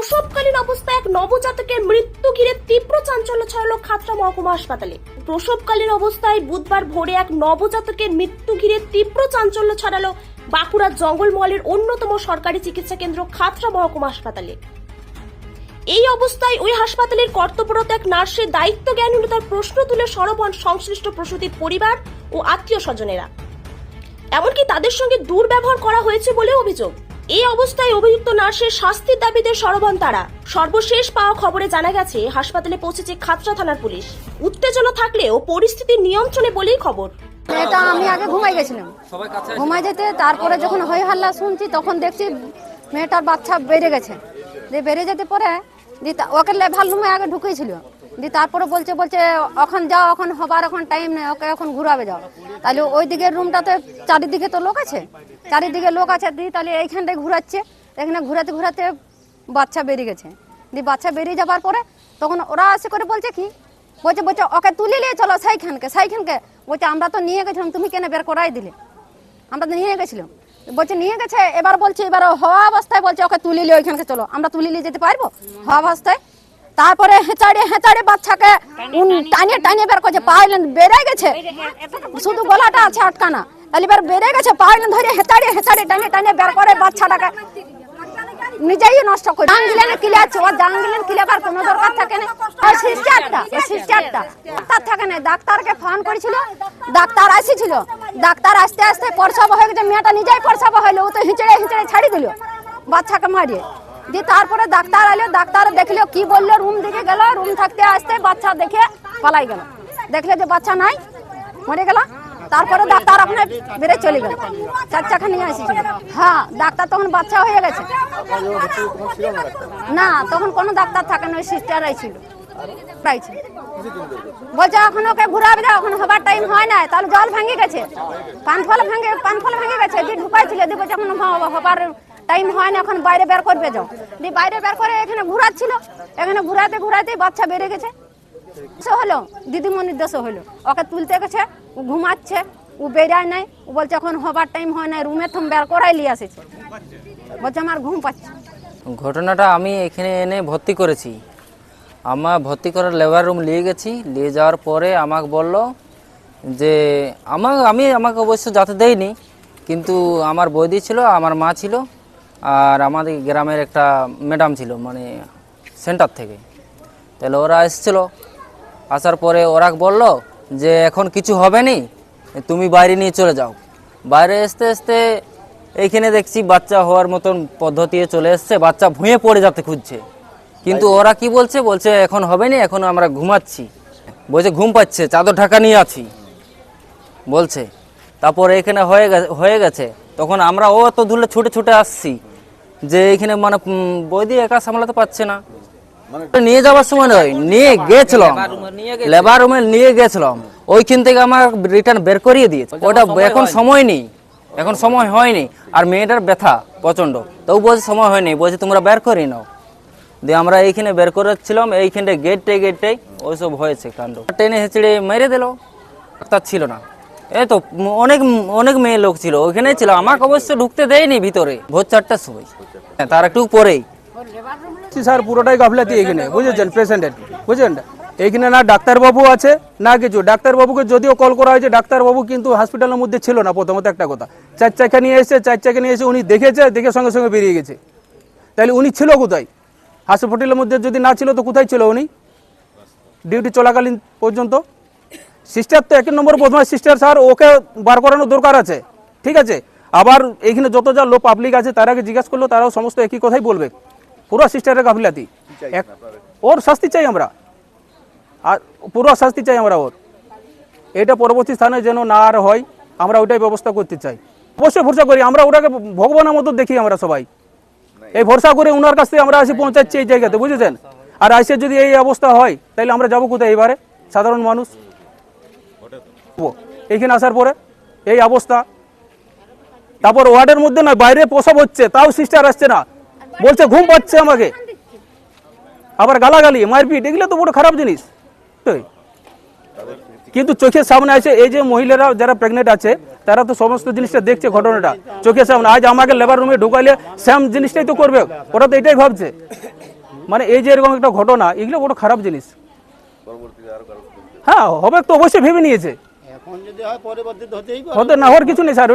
প্রসবকালীন অবস্থায় এক নবজাতকের মৃত্যু ঘিরে তীব্র চাঞ্চল্য ছড়ালো খাতড়া মহকুমা হাসপাতালে। প্রসবকালীন অবস্থায় বুধবার ভোরে এক নবজাতকের মৃত্যু ঘিরে তীব্র চাঞ্চল্য ছড়ালো বাঁকুড়ার জঙ্গলমহলের অন্যতম সরকারি চিকিৎসা কেন্দ্র খাতড়া মহকুমা হাসপাতালে। এই অবস্থায় ওই হাসপাতালের কর্তব্যরত এক নার্সের দায়িত্ব জ্ঞানহীনতার প্রশ্ন তুলে সরব হন সংশ্লিষ্ট প্রসূতির পরিবার ও আত্মীয় স্বজনেরা। এমনকি তাদের সঙ্গে দুর্ব্যবহার করা হয়েছে বলে অভিযোগ। এই অবস্থায় অভিযুক্ত নার্সের শাস্তির দাবিতে সরবন তারা। সর্বশেষ পাওয়া খবরে জানা গেছে, হাসপাতালে পৌঁছেছে খাতড়া থানার পুলিশ। উত্তেজনা থাকলেও পরিস্থিতি নিয়ন্ত্রণে বলেই খবর। এটা আমি আগে ঘুমাই গেছিলাম। ঘুমাই যেতে তারপরে যখন হই হাল্লা শুনছি, তখন দেখছি মেয়েটার বাচ্চা বেড়ে গেছে। দিয়ে বেড়ে যেতে পরে ওকে লেভার রুমে আগে ঢুকেছিল দি তারপরে বলছে বলছে এখন যাও এখন হবার এখন টাইম নেই, ওকে এখন ঘুরাবে যাও। তাহলে ওই দিকের রুমটাতে চারিদিকে তো লোক আছে? চারিদিকে লোক আছে, দি তাহলে এইখানটায় ঘুরাচ্ছে। এখানে ঘুরাতে ঘুরাতে বাচ্চা বেরিয়ে গেছে। দি বাচ্চা বেরিয়ে যাবার পরে তখন ওরা আসে করে বলছে কি? বলছে বলছে, ওকে তুলে নিয়ে চলো সাইখানকে সাইখানকে। বলছে, আমরা তো নিয়ে গেছিলাম, তুমি কেন বের করাই দিলে? আমরা তো নিয়ে গেছিলাম। বলছে, নিয়ে গেছে? এবার বলছে, এবার হওয়া অবস্থায়, বলছে, ওকে তুলে নিয়ে ওইখানকে চলো। আমরা তুলে নিয়ে যেতে পারব? হওয়া অবস্থায় তারপরে হেঁচাড়ে হেঁচাড়ে বাচ্চাকে টানিয়ে টানিয়ে বের করছে পাইলেন বেড়ে গেছে। শুধু গলাটা আছে আটকানা। তাহলে এবার বেড়ে গেছে পাইলেন ধরে হেঁচাড়ে হেঁচাড়ে টানিয়ে টানিয়ে বের করে বাচ্চাটাকে। নিজেই নষ্ট করে। জাঙ্গিলেন কিলে আছে ও জাঙ্গিলেন কিলেবার কোনো দরকার থাকে না। আর সিস্টারটা সিস্টারটা ডাক্তার থাকে না। ডাক্তারকে ফোন করেছিল, ডাক্তার আসিছিল। ডাক্তার আসতে আসতে প্রসব হয়ে গেছে, মেয়েটা নিজেই প্রসব হইল, ও তো হিঁচড়ে হিঁচড়ে ছাড়ি দিল, বাচ্চাকে মারিয়ে। দিয়ে তারপরে ডাক্তার এলো ডাক্তার দেখল, কি বলল রুম দিকে গেল রুম থাকতে আসতে বাচ্চা দেখে পালাই গেল। দেখলে যে বাচ্চা নাই, মরে গেল। তারপরে ডাক্তার আপনার বেড়ে চলে গেল। চার চাকা নিয়ে এসেছিল হ্যাঁ ডাক্তার তখন বাচ্চা হয়ে গেছে। না, তখন কোনো ডাক্তার থাকে না, ওই সিস্টাররাই ছিল। বলছে, এখন ওকে ঘুরাবে দাও এখন হবার টাইম হয় না তাহলে জল ভেঙে গেছে। পান ফল ভেঙে পান ফল ভেঙে গেছে। দিয়ে ঢুকাইছিল দিয়ে বলছে, এখন হবার টাইম হয় না, এখন বাইরে বের করবে যাও। দিয়ে বাইরে বের করে এখানে ঘুরাচ্ছিল। এখানে ঘুরাতে ঘুরাতে বাচ্চা বেড়ে গেছে। সে হলো, দিদিমণির দোষ হলো। ওকে তুলতে গেছে, ও ঘুমাচ্ছে, ও বেরায় নাই। ও বলছে, এখন হবার টাইম হয় না রুমে থম, বের করাই নিয়ে আসেছে। বলছে, আমার ঘুম পাচ্ছে। ঘটনাটা আমি এখানে এনে ভর্তি করেছি। আমার ভর্তি করার লেবার রুম নিয়ে গেছি। নিয়ে যাওয়ার পরে আমাকে বলল যে আমার আমি, আমাকে অবশ্য যাতে দেয়নি, কিন্তু আমার বৌদি ছিল, আমার মা ছিল আর আমাদের গ্রামের একটা ম্যাডাম ছিল মানে সেন্টার থেকে। তাহলে ওরা এসেছিল আসার পরে ওরা বলল যে এখন কিছু হবে নি তুমি বাইরে নিয়ে চলে যাও। বাইরে আসতে আসতে এইখানে দেখছি বাচ্চা হওয়ার মতন পদ্ধতি চলে এসছে বাচ্চা ভুঁয়ে পড়ে যেতে খুঁজছে। কিন্তু ওরা কি বলছে? বলছে এখন হবে না এখন আমরা ঘুমাচ্ছি। বলছে ঘুম পাচ্ছে চাদর ঢাকা নিয়ে আছি। বলছে তারপর এখানে হয়ে গেছে হয়ে গেছে। তখন আমরা ও তো দূরে ছুটে ছুটে আসছি। যে এখানে মানে বৌদি একা সামলাতে পারছে না। নিয়ে যাওয়ার সময় নয় নিয়ে গেছিলাম। লেবার রুমে নিয়ে গেছিলাম। ওইখান থেকে আমার রিটার্ন বের করিয়ে দিয়েছে। ওটা এখন সময় নেই। এখন সময় হয়নি। আর মেয়েটার ব্যথা প্রচণ্ড তো বলছে সময় হয়নি। বলছে তোমরা বের করে নাও। দিয়ে আমরা এইখানে বের করেছিলাম। এইখানটা গেটটাই গেটটাই ওইসব হয়েছে কাণ্ড। টেনে হেঁচড়ে মেরে দিল। তা ছিল না। এই তো অনেক অনেক মেয়ে লোক ছিল ওইখানেই ছিল। আমাকে অবশ্য ঢুকতে দেয়নি ভিতরে ভোর চারটার সময়। হ্যাঁ, তার একটু পরেই। স্যার পুরোটাই গাফলাতি এখানে বুঝেছেন? পেশেন্টের বুঝলেন এইখানে না ডাক্তারবাবু আছে না কিছু। ডাক্তারবাবুকে যদিও কল করা হয়েছে ডাক্তারবাবু কিন্তু হসপিটালের মধ্যে ছিল না প্রথমত একটা কথা। চার চাকা নিয়ে এসে চার চাকা নিয়ে এসে উনি দেখেছে দেখে সঙ্গে সঙ্গে বেরিয়ে গেছে। তাহলে উনি ছিল কোথায়? হসপিটালের মধ্যে যদি না ছিল তো কোথায় ছিল উনি? ডিউটি চলাকালীন পর্যন্ত? সিস্টার তো এক নম্বর বদমাস সিস্টার স্যার ওকে বার করানোর দরকার আছে। ঠিক আছে? আবার এইখানে যত যা লো পাবলিক আছে তারাকে জিজ্ঞাসা করল তারাও সমস্ত একই কথাই বলবে। পুরো সিস্টারের গাফিলাতি। এক- ওর শাস্তি চাই আমরা। আর পুরো শাস্তি চাই আমরা ওর। এটা পরবর্তী স্থানে যেন না আর হয় আমরা ওইটাই ব্যবস্থা করতে চাই। অবশ্যই ভরসা করি আমরা ওটাকে ভগবানের মতো দেখি আমরা সবাই। এই ভরসা করে ওনার কাছ থেকে আমরা আসি পৌঁছাচ্ছি এই জায়গাতে বুঝেছেন? আর আসে যদি এই অবস্থা হয় তাহলে আমরা যাব কোথায় এবারে সাধারণ মানুষ। এইখানে আসার পরে এই অবস্থা। তারপর ওয়ার্ডের মধ্যে নয়, বাইরে প্রসব হচ্ছে, তাও সিস্টার আসছে না। বলছে, ঘুম পাচ্ছে আমাকে। আবার গালাগালি, মারপিট, এগুলো তো বড় খারাপ জিনিস। কিন্তু চোখের সামনে আছে, এই যে মহিলারা যারা প্রেগনেন্ট আছে, তারা তো সমস্ত জিনিসটা দেখছে ঘটনাটা। চোখের সামনে, আজ আমাকে লেবার রুমে ঢুকাইলে সেম জিনিসটাই তো করবে, ওরা তো এটাই ভাবছে। মানে এই যে এরকম একটা ঘটনা, এগুলো বড় খারাপ জিনিস। হ্যাঁ হবে তো অবশ্যই ভেবে নিয়েছে। হতে না হওয়ার কিছু নেই স্যার